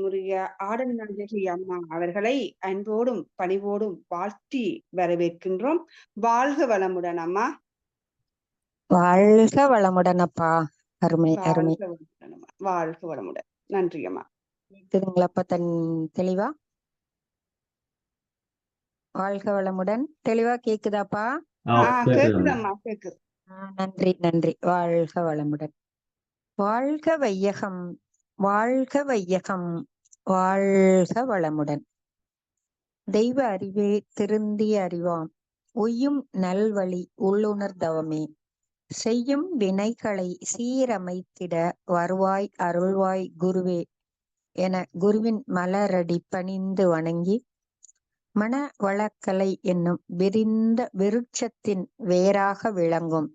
உரிய ஆடல் நாயகி அம்மா அவர்களை அன்போடும் பணிவோடும் வாழ்த்தி வரவேற்கின்றோம். வாழ்க வளமுடன் அம்மா. வாழ்க வளமுடன் அப்பா. அருமை அருமை. வாழ்க வளமுடன். நன்றி அம்மா. கேக்குதுங்களாப்பா தன் தெளிவா? வாழ்க வளமுடன். தெளிவா கேக்குதாப்பா நன்றி நன்றி. வாழ்க வளமுடன். வாழ்க வையகம். வாழ்க வையகம் வாழ்க வளமுடன். தெய்வ அறிவே திருந்திய அறிவாம். உய்யும் நல்வழி உள்ளுணர்தவமே செய்யும் வினைகளை சீரமைத்திட வருவாய் அருள்வாய் குருவே என குருவின் மலரடி பணிந்து வணங்கி மன வளக்கலை என்னும் விரிந்த விருட்சத்தின் வேராக விளங்கும்.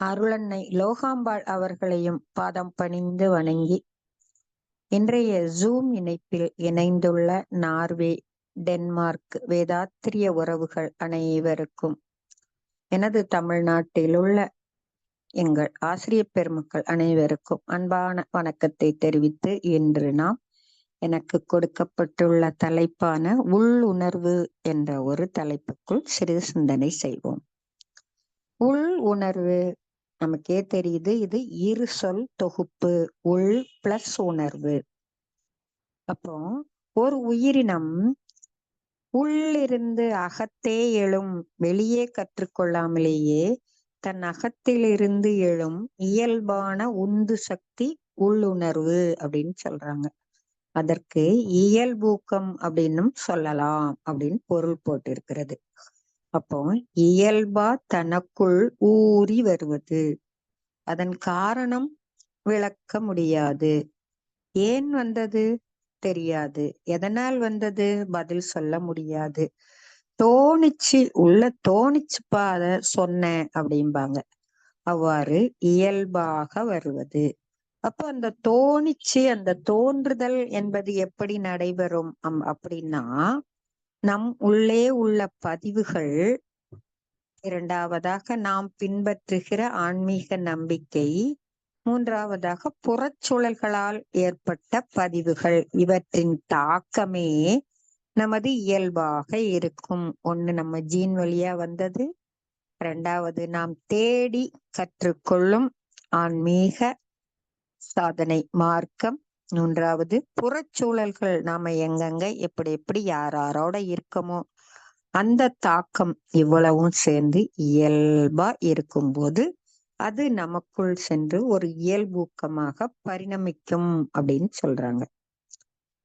அருளன்னை லோகாம்பாள் அவர்களையும் பாதம் பணிந்து வணங்கி இன்றைய ஜூம் இணைப்பில் இணைந்துள்ள நார்வே டென்மார்க் வேதாத்திரிய உறவுகள் அனைவருக்கும் எனது தமிழ்நாட்டில் உள்ள எங்கள் ஆசிரிய பெருமக்கள் அனைவருக்கும் அன்பான வணக்கத்தை தெரிவித்து இன்று நாம் எனக்கு கொடுக்கப்பட்டுள்ள தலைப்பான உள்ளுணர்வு என்ற ஒரு தலைப்புக்குள் சிறிது சிந்தனை செய்வோம். உள் உணர்வு நமக்கே தெரியுது இது இரு சொல் தொகுப்பு உள் பிளஸ் உணர்வு. அப்போ ஒரு உயிரினம் உள்ளிருந்து அகத்தே எழும் வெளியே கற்றுக்கொள்ளாமலேயே தன் அகத்திலிருந்து எழும் இயல்பான உந்து சக்தி உள்ளுணர்வு அப்படின்னு சொல்றாங்க. அதற்கு இயல்பூக்கம் அப்படின்னும் சொல்லலாம் அப்படின்னு பொருள் போட்டிருக்கிறது. அப்போ இயல்பா தனக்குள் ஊறி வருவது. அதன் காரணம் விளக்க முடியாது. ஏன் வந்தது? தெரியாது. எதனால் வந்தது? பதில் சொல்ல முடியாது. தோணிச்சு உள்ள தோணிச்சுப்பா அத சொன்னேன் அப்படிம்பாங்க. அவ்வாறு இயல்பாக வருவது. அப்போ அந்த தோணிச்சு அந்த தோன்றுதல் என்பது எப்படி நடைபெறும் அம் அப்படின்னா நம் உள்ளே உள்ள பதிவுகள் இரண்டாவதாக நாம் பின்பற்றுகிற ஆன்மீக நம்பிக்கை மூன்றாவதாக புறச்சூழல்களால் ஏற்பட்ட பதிவுகள். இவற்றின் தாக்கமே நமது இயல்பாக இருக்கும். ஒண்ணு நம்ம ஜீன் வழியா வந்தது. ரெண்டாவது நாம் தேடி கற்றுக்கொள்ளும் ஆன்மீக சாதனை மார்க்கம். மூன்றாவது புறச்சூழல்கள் நாம எங்கெங்க எப்படி எப்படி யாராரோட இருக்கமோ அந்த தாக்கம் இவ்வளவும் சேர்ந்து இயல்பா இருக்கும்போது அது நமக்குள் சென்று ஒரு இயல்பூக்கமாக பரிணமிக்கும் அப்படின்னு சொல்றாங்க.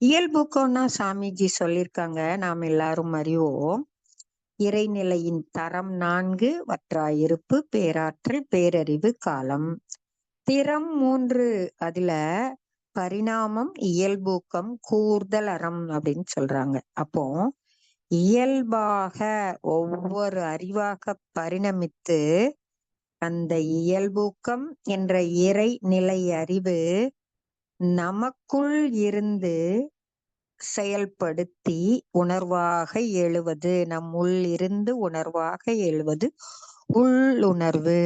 இயல்பூக்கம்னா சாமிஜி சொல்லியிருக்காங்க நாம் எல்லாரும் அறிவோம் இறைநிலையின் தரம் நான்கு வற்றாயிருப்பு பேராற்றல் பேரறிவு காலம். திறம் மூன்று அதுல பரிணாமம் இயல்பூக்கம் கூர்தல் அறம் அப்படின்னு சொல்றாங்க. அப்போ இயல்பாக ஒவ்வொரு அறிவாக பரிணமித்து அந்த இயல்பூக்கம் என்ற இறை நிலை அறிவு நமக்குள் இருந்து செயல்படுத்தி உணர்வாக எழுவது. நம் உள் இருந்து உணர்வாக எழுவது உள்ளுணர்வு.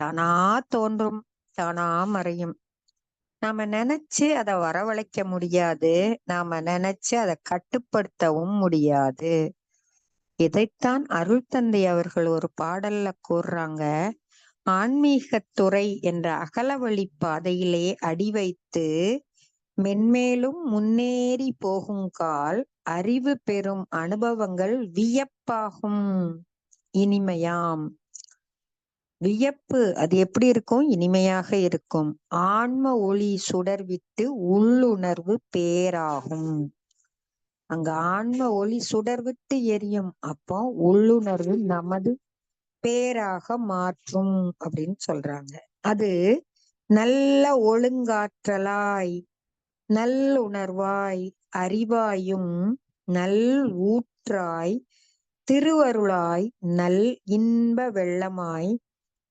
தானா தோன்றும் தானா மறையும். நாம நினைச்சு அதை வரவழைக்க முடியாது. நாம நினைச்சு அதை கட்டுப்படுத்தவும் முடியாது. இதைத்தான் அருள் தந்தை அவர்கள் ஒரு பாடல்ல கூறுறாங்க. ஆன்மீகத்துறை என்ற அகலவழி பாதையிலே அடி வைத்து மென்மேலும் முன்னேறி போகும் கால் அறிவு பெறும் அனுபவங்கள் வியப்பாகும். இனிமையாம். வியப்பு அது எப்படி இருக்கும்? இனிமையாக இருக்கும். ஆன்ம ஒளி சுடர்விட்டு உள்ளுணர்வு பேராகும். அங்க ஆன்ம ஒளி சுடர்விட்டு எரியும். அப்போ உள்ளுணர்வு நமது பேராக மாற்றும் அப்படின்னு சொல்றாங்க. அது நல்ல ஒழுங்காற்றலாய் நல்லுணர்வாய் அறிவாயும் நல் ஊற்றாய் திருவருளாய் நல் இன்ப வெள்ளமாய்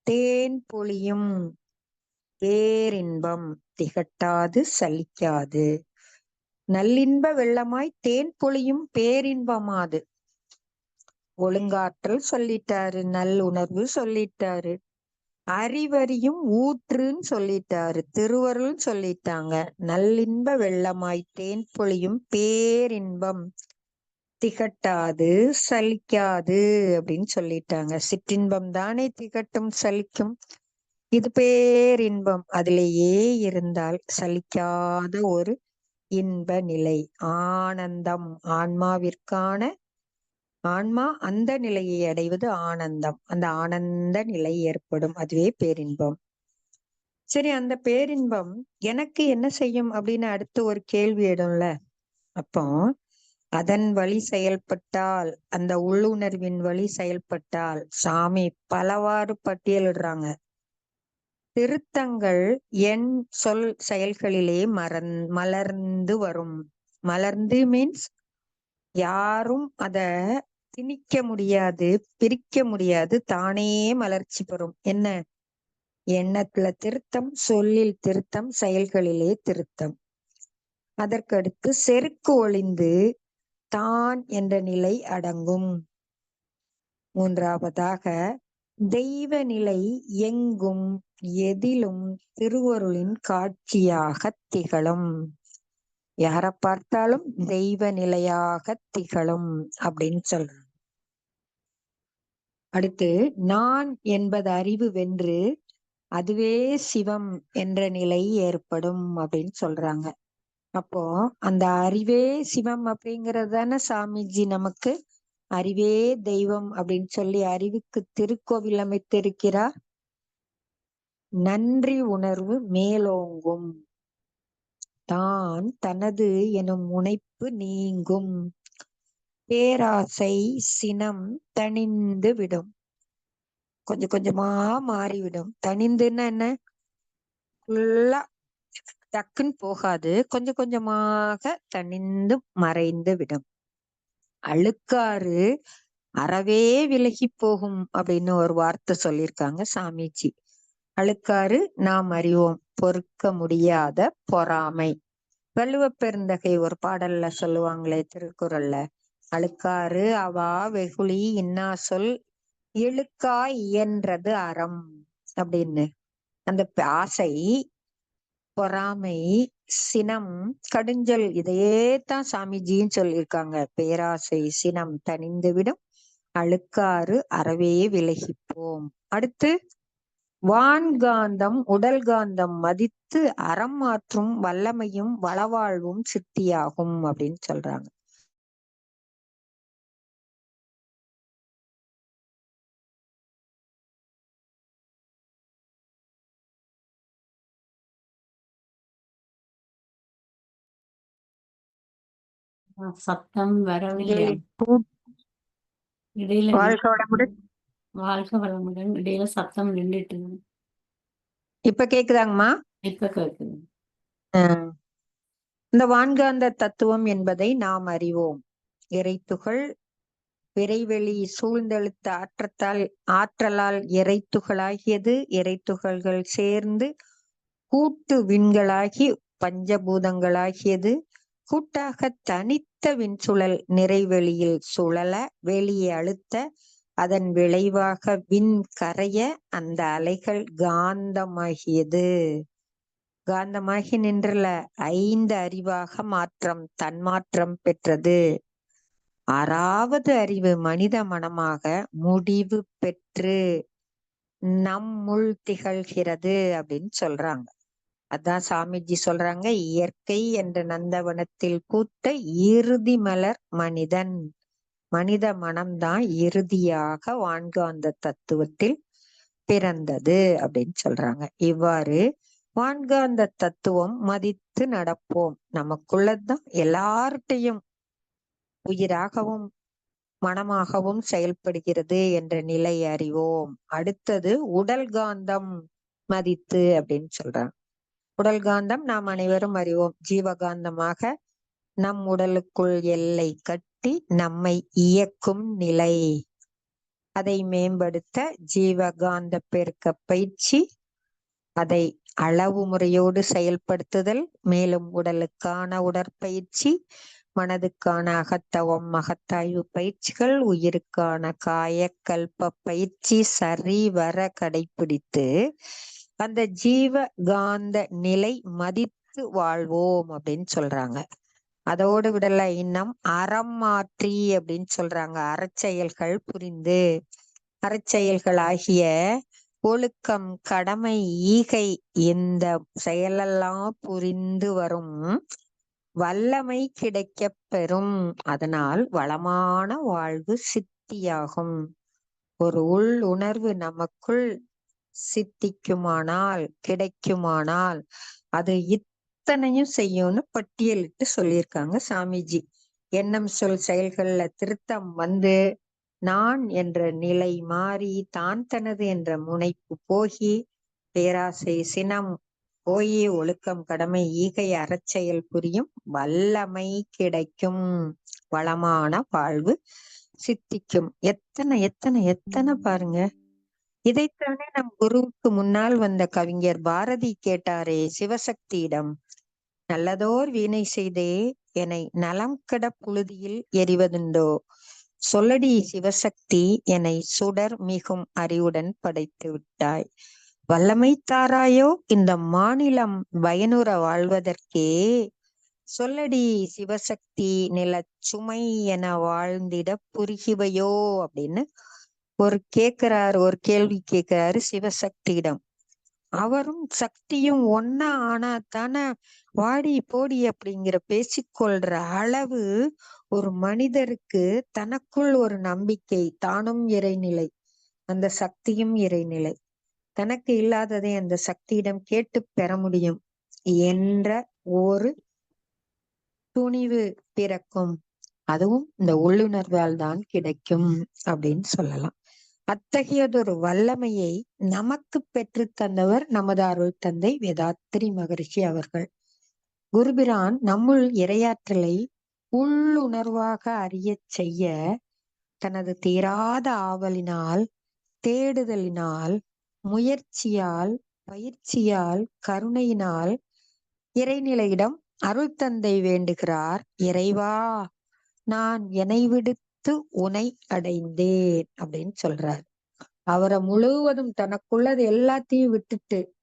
தேன் பொழியும் பேரின்பம் திகட்டாது சலிக்காது. நல்லின்ப வெள்ளமாய் தேன் பொழியும் பேரின்பமாது. ஒழுங்காற்றல் சொல்லிட்டாரு நல்லுணர்வு சொல்லிட்டாரு. அறிவறியும் ஊற்றுன்னு சொல்லிட்டாரு திருவருள் சொல்லிட்டாங்க. நல்லின்ப வெள்ளமாய் தேன் பொழியும் பேரின்பம் திகட்டாது சலிக்காது அப்படின்னு சொல்லிட்டாங்க. சிற்றின்பம் தானே திகட்டும் சலிக்கும். இது பேரின்பம். அதிலேயே இருந்தால் சலிக்காத ஒரு இன்ப நிலை. ஆனந்தம். ஆன்மாவிற்கான ஆன்மா அந்த நிலையை அடைவது ஆனந்தம். அந்த ஆனந்த நிலை ஏற்படும். அதுவே பேரின்பம். சரி அந்த பேரின்பம் எனக்கு என்ன செய்யும் அப்படின்னு அடுத்து ஒரு கேள்வி இடம்ல அப்போ அதன் வழி செயல்பட்டால் அந்த உள்ளுணர்வின் வழி செயல்பட்டால் சாமி பலவாறு பட்டியலிடுறாங்க. திருத்தங்கள் என் சொல் செயல்களிலே மறந் மலர்ந்து வரும். மலர்ந்து மீன்ஸ் யாரும் அத திணிக்க முடியாது பிரிக்க முடியாது தானே மலர்ச்சி பெறும். என்ன? எண்ணத்துல திருத்தம் சொல்லில் திருத்தம் செயல்களிலே திருத்தம். அதற்கடுத்து செருக்கு ஒளிந்து தான் என்ற நிலை அடங்கும். மூன்றாவதாக தெய்வ நிலை எங்கும் எதிலும் திருவருளின் காட்சியாக திகழும். யார பார்த்தாலும் தெய்வ நிலையாக திகழும் அப்படின்னு சொல்றாங்க. அடுத்து நான் என்பது அறிவு வென்று அதுவே சிவம் என்ற நிலை ஏற்படும் அப்படின்னு சொல்றாங்க. அப்போ அந்த அறிவே சிவம் அப்படிங்கிறது தானே சாமிஜி நமக்கு? அறிவே தெய்வம் அப்படின்னு சொல்லி அறிவுக்கு திருக்கோவில் அமைத்திருக்கிறார். நன்றி உணர்வு மேலோங்கும். தான் தனது எனும் முனைப்பு நீங்கும். பேராசை சினம் தணிந்து விடும். கொஞ்சம் கொஞ்சமா மாறிவிடும். தணிந்துன்னா என்ன? ஃபுல்லா டக்குன்னு போகாது. கொஞ்சம் கொஞ்சமாக தணிந்து மறைந்து விடும். அழுக்காறு அறவே விலகி போகும் அப்படின்னு ஒரு வார்த்தை சொல்லியிருக்காங்க சாமிஜி. அழுக்காறு நாம் அறிவோம் பொறுக்க முடியாத பொறாமை. வள்ளுவ பெருந்தகை ஒரு பாடல்ல சொல்லுவாங்களே திருக்குறள்ல அழுக்காறு அவா வெகுளி இன்னா சொல் இழுக்கா இயன்றது அறம் அப்படின்னு. அந்த ஆசை பொறாமை சினம் கடுஞ்சல் இதையே தான் சாமிஜியும் சொல்லியிருக்காங்க. பேராசை சினம் தனிந்துவிடும் அழுக்காறு அறவே விலகிப்போம். அடுத்து வான்காந்தம் உடல் காந்தம் மதித்து அறம் மாற்றும் வல்லமையும் வளவாழ்வும் சித்தியாகும் அப்படின்னு சொல்றாங்க. சத்தம் வரவில்லை. இடையில வாழ்க வளமுடன். வாழ்க வளமுடன். இடையில சத்தம் நின்றுட்டு இப்ப கேக்குதாங்கம்மா? இப்ப கேக்குது. இந்த வான்காந்த தத்துவம் என்பதை நாம் அறிவோம். இறைத்துகள் விரைவெளி சூழ்ந்தெழுத்த ஆற்றத்தால் ஆற்றலால் இறைத்துகளாகியது இறைத்துகள்கள் சேர்ந்து கூட்டு விண்களாகி பஞ்சபூதங்களாகியது கூட்டாக தனித்த விண்சுழல் நிறைவெளியில் சுழல வெளியே அழுத்த அதன் விளைவாக விண் கரைய அந்த அலைகள் காந்தமாகியது. காந்தமாகி நின்றல. ஐந்து அறிவாக மாற்றம் தன்மாற்றம் பெற்றது. ஆறாவது அறிவு மனித மனமாக முடிவு பெற்று நம்முள் திகழ்கிறது அப்படின்னு சொல்றாங்க. அதான் சாமிஜி சொல்றாங்க இயற்கை என்ற நந்தவனத்தில் பூத்த இறுதி மலர் மனிதன். மனித மனம்தான் இறுதியாக வான்காந்த தத்துவத்தில் பிறந்தது அப்படின்னு சொல்றாங்க. இவ்வாறு வான்காந்த தத்துவம் மதித்து நடப்போம். நமக்குள்ளதான் எல்லார்ட்டையும் உயிராகவும் மனமாகவும் செயல்படுகிறது என்ற நிலை அறிவோம். அடுத்தது உடல் காந்தம் மதித்து அப்படின்னு சொல்றாங்க. உடல் காந்தம் நாம் அனைவரும் அறிவோம். ஜீவகாந்தமாக நம் உடலுக்குள் எல்லை கட்டி நம்மை இயக்கும் நிலை. அதை மேம்படுத்த ஜீவகாந்த பெருக்க பயிற்சி அதை அளவு முறையோடு செயல்படுத்துதல் மேலும் உடலுக்கான உடற்பயிற்சி மனதுக்கான அகத்தவம் மகத்தாய்வு பயிற்சிகள் உயிருக்கான காயக்கல்ப பயிற்சி சரி வர கடைபிடித்து அந்த ஜீவ காந்த நிலை மதித்து வாழ்வோம் அப்படின்னு சொல்றாங்க. அதோடு விடல இன்னும் அறம் மாற்றி அப்படின்னு சொல்றாங்க. அறச்செயல்கள் புரிந்து. அறச்செயல்கள் ஆகிய ஒழுக்கம் கடமை ஈகை இந்த செயலெல்லாம் புரிந்து வரும். வல்லமை கிடைக்கப் பெறும். அதனால் வளமான வாழ்வு சித்தியாகும். ஒரு உள் உணர்வு நமக்குள் சித்திக்குமானால் கிடைக்குமானால் அது இத்தனையும் செய்யும்னு பட்டியலிட்டு சொல்லியிருக்காங்க சாமிஜி. எண்ணம் சொல் செயல்கள்ல திருத்தம் வந்து நான் என்ற நிலை மாறி தான் தனது என்ற முனைப்பு போகி பேராசை சினம் போய் ஒழுக்கம் கடமை ஈகை அறச்செயல் புரியும் வல்லமை கிடைக்கும் வளமான வாழ்வு சித்திக்கும். எத்தனை எத்தனை எத்தனை பாருங்க. இதைத்தானே நம் குருவுக்கு முன்னால் வந்த கவிஞர் பாரதி கேட்டாரே சிவசக்தியிடம் நல்லதோர் வீணை செய்தே என்னை நலம் கட புழுதியில் எறிவதுண்டோ? சொல்லடி சிவசக்தி என்னை சுடர் மிகும் அறிவுடன் படைத்து விட்டாய். வல்லமை தாராயோ இந்த மாநிலம் பயனுற வாழ்வதற்கே? சொல்லடி சிவசக்தி நில சுமை என வாழ்ந்திட புரிகிவையோ? அப்படின்னு ஒரு கேக்குறாரு ஒரு கேள்வி கேக்குறாரு சிவசக்தியிடம். அவரும் சக்தியும் ஒன்னா ஆனா தானே வாடி போடி அப்படிங்கிற பேசிக்கொள்ற அளவு ஒரு மனிதருக்கு தனக்குள் ஒரு நம்பிக்கை தானும் இறைநிலை. அந்த சக்தியும் இறைநிலை. தனக்கு இல்லாததை அந்த சக்தியிடம் கேட்டு பெற முடியும் என்ற ஒரு துணிவு பிறக்கும். அதுவும் இந்த உள்ளுணர்வால் தான் கிடைக்கும் அப்படின்னு சொல்லலாம். அத்தகையதொரு வல்லமையை நமக்கு பெற்று தந்தவர் நமது அருள் தந்தை வேதாத்திரி மகரிஷி அவர்கள். குருபிரான் நம்முள் இரையாற்றலை உள்ளுணர்வாக அறியச் செய்ய தனது தீராத ஆவலினால் தேடுதலினால் முயற்சியால் பயிற்சியால் கருணையினால் இறைநிலையிடம் அருள் தந்தை வேண்டுகிறார். இறைவா நான் என்னை விடுத்து உனை அடைந்தேன் அப்படின்னு சொல்றாரு. அவரை முழுவதும் தனக்குள்ளது எல்லாத்தையும் விட்டுட்டு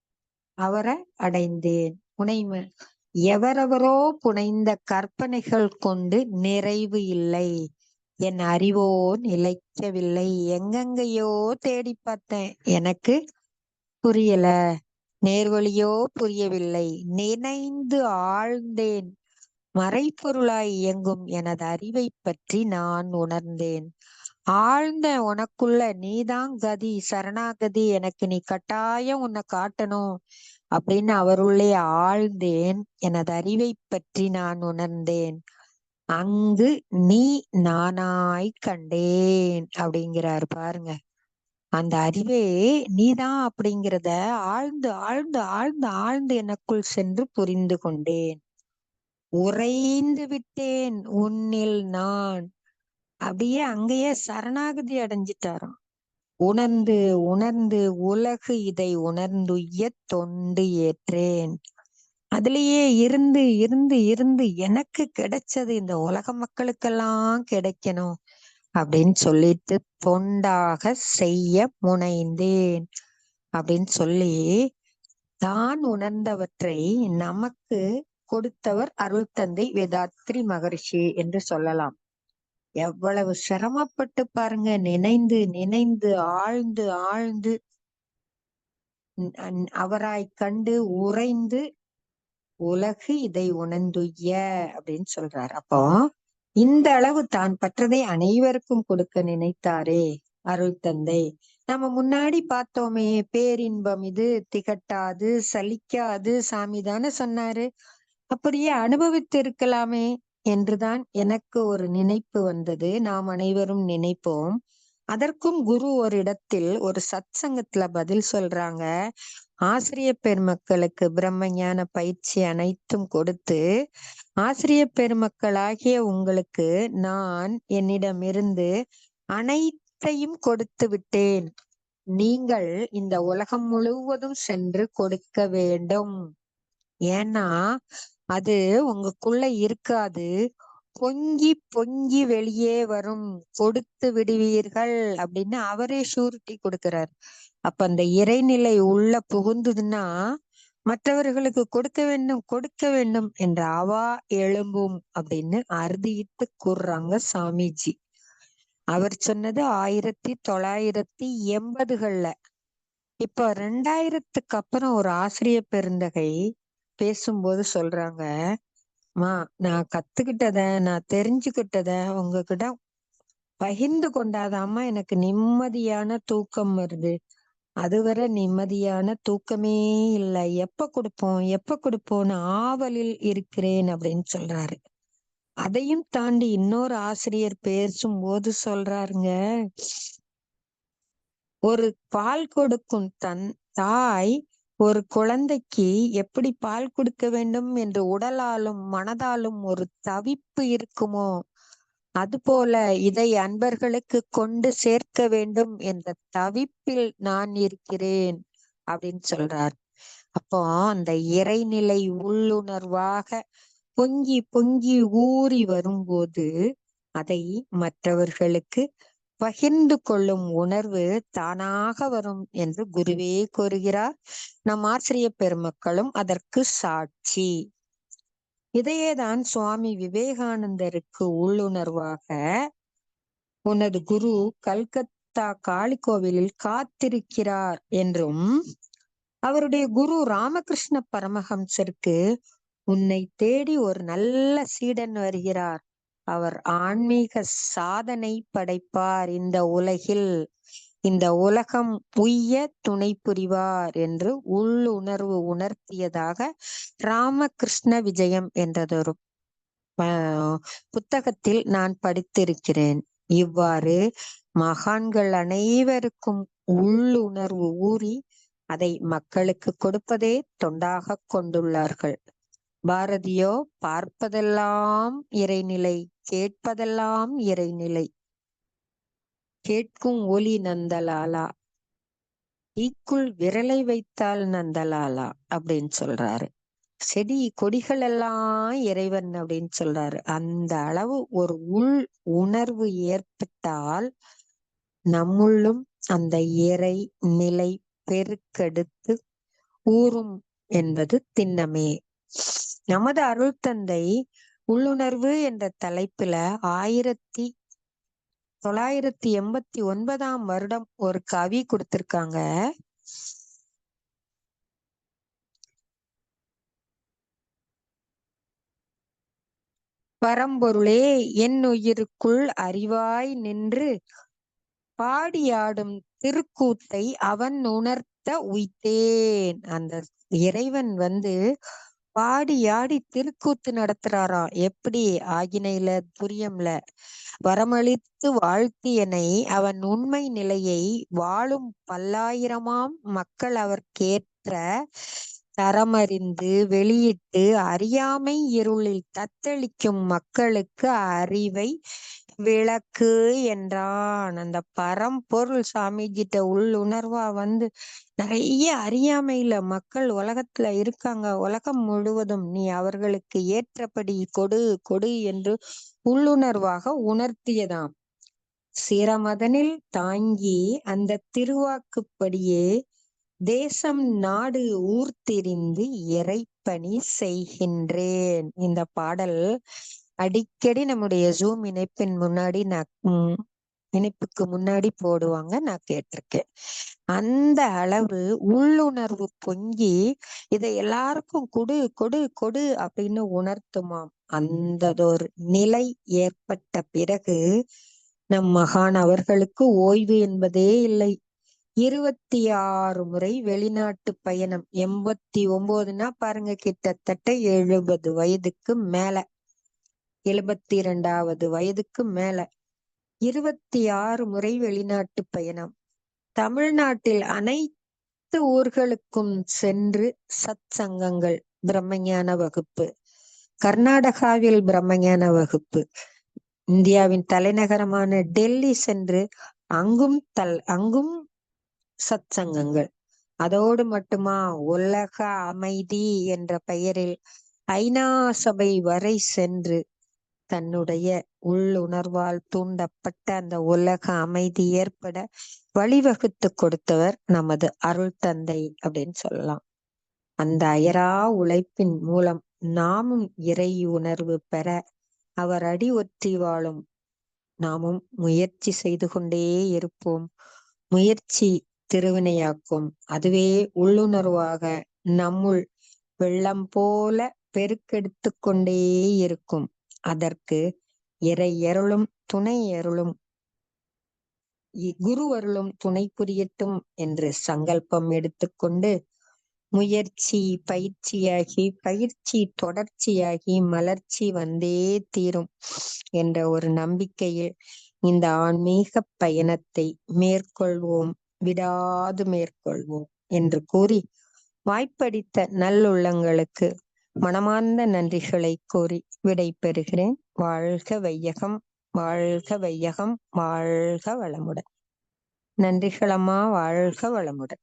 அவரை அடைந்தேன். உனைமை எவரவரோ எவரெவரோ புனைந்த கற்பனைகள் கொண்டு நிறைவு இல்லை. என் அறிவோ நிலைக்கவில்லை. எங்கெங்கையோ தேடி பார்த்தேன். எனக்கு புரியல. நேர்வழியோ புரியவில்லை. நினைந்து ஆழ்ந்தேன். மறைப்பொருளாய் இயங்கும் எனது அறிவை பற்றி நான் உணர்ந்தேன். ஆழ்ந்த உனக்குள்ள நீதான் கதி சரணாகதி எனக்கு நீ கட்டாயம் உன்னை காட்டணும் அப்படின்னு அவருள்ளே ஆழ்ந்தேன். எனது அறிவை பற்றி நான் உணர்ந்தேன். அங்கு நீ நானாய் கண்டேன் அப்படிங்கிறாரு பாருங்க. அந்த அறிவே நீதான் அப்படிங்கிறத ஆழ்ந்து ஆழ்ந்து ஆழ்ந்து ஆழ்ந்து எனக்குள் சென்று புரிந்து கொண்டேன். உறைந்து விட்டேன் உன்னில் நான். அப்படியே அங்கேயே சரணாகதி அடைஞ்சிட்டாராம். உணர்ந்து உணர்ந்து உலகு இதை உணர்ந்துய தொண்டு ஏற்றேன். அதுலயே இருந்து இருந்து இருந்து எனக்கு கிடைச்சது இந்த உலக மக்களுக்கெல்லாம் கிடைக்கணும் அப்படின்னு சொல்லிட்டு தொண்டாக செய்ய முனைந்தேன். அப்படின்னு சொல்லி தான் உணர்ந்தவற்றை நமக்கு கொடுத்தவர் அருள் தந்தை வேதாத்ரி மகரிஷி என்று சொல்லலாம். எவ்வளவு சிரமப்பட்டு பாருங்க நினைந்து நினைந்து ஆழ்ந்து ஆழ்ந்து அவராய் கண்டு உறைந்து உலகு இதை உணர்ந்துய அப்படின்னு சொல்றார். அப்போ இந்த அளவு தான் பற்றதை அனைவருக்கும் கொடுக்க நினைத்தாரே அருள் தந்தை. நம்ம முன்னாடி பார்த்தோமே பேரின்பம் இது திகட்டாது சலிக்காது சாமி தானே சொன்னாரு. அப்படியே அனுபவித்திருக்கலாமே என்றுதான் எனக்கு ஒரு நினைப்பு வந்தது. நாம் அனைவரும் நினைப்போம். அதற்கும் குரு ஒரு இடத்தில் ஒரு சத் சங்கத்துல பதில் சொல்றாங்க. ஆசிரிய பெருமக்களுக்கு பிரம்ம ஞான பயிற்சி அனைத்தும் கொடுத்து ஆசிரிய பெருமக்களாகிய உங்களுக்கு நான் என்னிடமிருந்து அனைத்தையும் கொடுத்து விட்டேன். நீங்கள் இந்த உலகம் முழுவதும் சென்று கொடுக்க வேண்டும். ஏன்னா அது உங்களுக்குள்ள இருக்காது. பொங்கி பொங்கி வெளியே வரும். கொடுத்து விடுவீர்கள் அப்படின்னு அவரே ஷூரிட்டி கொடுக்கிறார். அப்ப அந்த இறைநிலை உள்ள புகுந்ததுன்னா மற்றவர்களுக்கு கொடுக்க வேண்டும் கொடுக்க வேண்டும் என்ற அவா எழும்பும் அப்படின்னு அறுதியிட்டு கூறுறாங்க சாமிஜி. அவர் சொன்னது ஆயிரத்தி தொள்ளாயிரத்தி எண்பதுகள்ல. இப்ப ரெண்டாயிரத்துக்கு அப்புறம் ஒரு ஆசிரியர் பெருந்தகை பேசும்போது சொல்றாங்க மா நான் கத்துக்கிட்டத நான் தெரிஞ்சுக்கிட்டத உங்ககிட்ட பகிர்ந்து கொண்டாதாமா எனக்கு நிம்மதியான தூக்கம் வருது. அதுவரை நிம்மதியான தூக்கமே இல்லை. எப்ப கொடுப்போம்? எப்ப கொடுப்போம்னு ஆவலில் இருக்கிறேன் அப்படின்னு சொல்றாரு. அதையும் தாண்டி இன்னொரு ஆசிரியர் பேசும் போது சொல்றாருங்க ஒரு பால் கொடுக்கும் தன் தாய் ஒரு குழந்தைக்கு எப்படி பால் கொடுக்க வேண்டும் என்று உடலாலும் மனதாலும் ஒரு தவிப்பு இருக்குமோ அதுபோல இதை அன்பர்களுக்கு கொண்டு சேர்க்க வேண்டும் என்ற தவிப்பில் நான் இருக்கிறேன் அப்படின்னு சொல்றார். அப்போ அந்த இறைநிலை உள்ளுணர்வாக பொங்கி பொங்கி ஊறி வரும்போது அதை மற்றவர்களுக்கு பகிர்ந்து கொள்ளும் உணர்வு தானாக வரும் என்று குருவே கூறுகிறார். நம் ஆசிரிய பெருமக்களும் அதற்கு சாட்சி. இதையேதான் சுவாமி விவேகானந்தருக்கு உள்ளுணர்வாக உனது குரு கல்கத்தா காளி கோவிலில் காத்திருக்கிறார் என்றும் அவருடைய குரு ராமகிருஷ்ண பரமஹம்சருக்கு உன்னை தேடி ஒரு நல்ல சீடன் வருகிறார். அவர் ஆன்மீக சாதனை படைப்பார் இந்த உலகில். இந்த உலகம் உய்ய துணை புரிவார் என்று உள்ளுணர்வு உணர்த்தியதாக ராமகிருஷ்ண விஜயம் என்றதொரு புத்தகத்தில் நான் படித்திருக்கிறேன். இவ்வாறு மகான்கள் அனைவருக்கும் உள்ளுணர்வு ஊறி அதை மக்களுக்கு கொடுப்பதே தொண்டாக கொண்டுள்ளார்கள். பாரதியோ பார்ப்பதெல்லாம் இறைநிலை கேட்பதெல்லாம் இறைநிலை. கேட்கும் ஒலி நந்தலாலா. ஈக்குள் விரலை வைத்தால் நந்தலாலா அப்படின்னு சொல்றாரு. செடி கொடிகள் எல்லாம் இறைவன் அப்படின்னு சொல்றாரு. அந்த அளவு ஒரு உள் உணர்வு ஏற்பட்டால் நம்முள்ளும் அந்த இறை நிலை பெருக்கெடுத்து ஊறும் என்பது திண்ணமே. நமது அருள் தந்தை உள்ளுணர்வு என்ற தலைப்புல ஆயிரத்தி தொள்ளாயிரத்தி எண்பத்தி ஒன்பதாம் வருடம் ஒரு கவி கொடுத்திருக்காங்க. பரம்பொருளே என் உயிருக்குள் அறிவாய் நின்று பாடியாடும் திருக்கூத்தை அவன் உணர்த்த உய்த்தேன். அந்த இறைவன் வந்து பாடியாடி திருக்கூத்து நடத்துறாராம் எப்படி? ஆகினையில துரியம்ல. வரமளித்து வாழ்த்தியனை அவன் உண்மை நிலையை வாழும் பல்லாயிரமாம் மக்கள் அவர்க்கேற்ற தரமறிந்து வெளியிட்டு அறியாமை இருளில் தத்தளிக்கும் மக்களுக்கு அறிவை விளக்கு என்றான். அந்த பரம்பொருள் சாமிஜிட்ட உள்ளுணர்வா வந்து நிறைய அறியாமையில மக்கள் உலகத்துல இருக்காங்க. உலகம் முழுவதும் நீ அவர்களுக்கு ஏற்றபடி கொடு கொடு என்று உள்ளுணர்வாக உணர்த்தியதாம். சிரமதனில் தாங்கி அந்த திருவாக்குப்படியே தேசம் நாடு ஊர் திரிந்து இறைப்பணி செய்கின்றேன். இந்த பாடல் அடிக்கடி நம்முடைய ஜூம் இணைப்பின் முன்னாடி நான் இணைப்புக்கு முன்னாடி போடுவாங்க நான் கேட்டிருக்கேன். அந்த அளவு உள்ளுணர்வு பொங்கி இதை எல்லாருக்கும் கொடு கொடு கொடு அப்படின்னு உணர்த்துமாம். அந்ததொரு நிலை ஏற்பட்ட பிறகு நம் மகான் அவர்களுக்கு ஓய்வு என்பதே இல்லை. இருபத்தி ஆறு முறை வெளிநாட்டு பயணம் எண்பத்தி ஒன்பதுன்னா பாருங்க கிட்டத்தட்ட எழுபது வயதுக்கு மேல. எழுபத்தி இரண்டாவது வயதுக்கு மேல. இருபத்தி ஆறு முறை வெளிநாட்டு பயணம். தமிழ்நாட்டில் அனைத்து ஊர்களுக்கும் சென்று சத் சங்கங்கள் பிரம்மஞான வகுப்பு. கர்நாடகாவில் பிரம்மஞான வகுப்பு. இந்தியாவின் தலைநகரமான டெல்லி சென்று அங்கும் தல் அங்கும் சத் சங்கங்கள் அதோடு மட்டுமா? உலக அமைதி என்ற பெயரில் ஐநா சபை வரை சென்று தன்னுடைய உள்ளுணர்வால் தூண்டப்பட்ட அந்த உலக அமைதி ஏற்பட வழிவகுத்து கொடுத்தவர் நமது அருள் தந்தை அப்படின்னு சொல்லலாம். அந்த அயரா உழைப்பின் மூலம் நாமும் இறை உணர்வு பெற அவர் அடி ஒற்றி வாழும். நாமும் முயற்சி செய்து கொண்டே இருப்போம். முயற்சி திருவினையாக்கும். அதுவே உள்ளுணர்வாக நம்முள் வெள்ளம் போல பெருக்கெடுத்து கொண்டே இருக்கும். அதற்கு இறை எருளும் துணை அருளும் குருவருளும் குரு அருளும் துணை புரியட்டும் என்று சங்கல்பம் எடுத்துக்கொண்டு முயற்சி பயிற்சியாகி பயிற்சி தொடர்ச்சியாகி மலர்ச்சி வந்தே தீரும் என்ற ஒரு நம்பிக்கையில் இந்த ஆன்மீக பயணத்தை மேற்கொள்வோம் விடாது மேற்கொள்வோம் என்று கூறி வாய்ப்படித்த நல்லுள்ளங்களுக்கு மனமார்ந்த நன்றிகளை கூறி விடை பெறுகிறேன் வாழ்க வையகம் வாழ்க வையகம் வாழ்க வளமுடன். நன்றிகளம்மா வாழ்க வளமுடன்.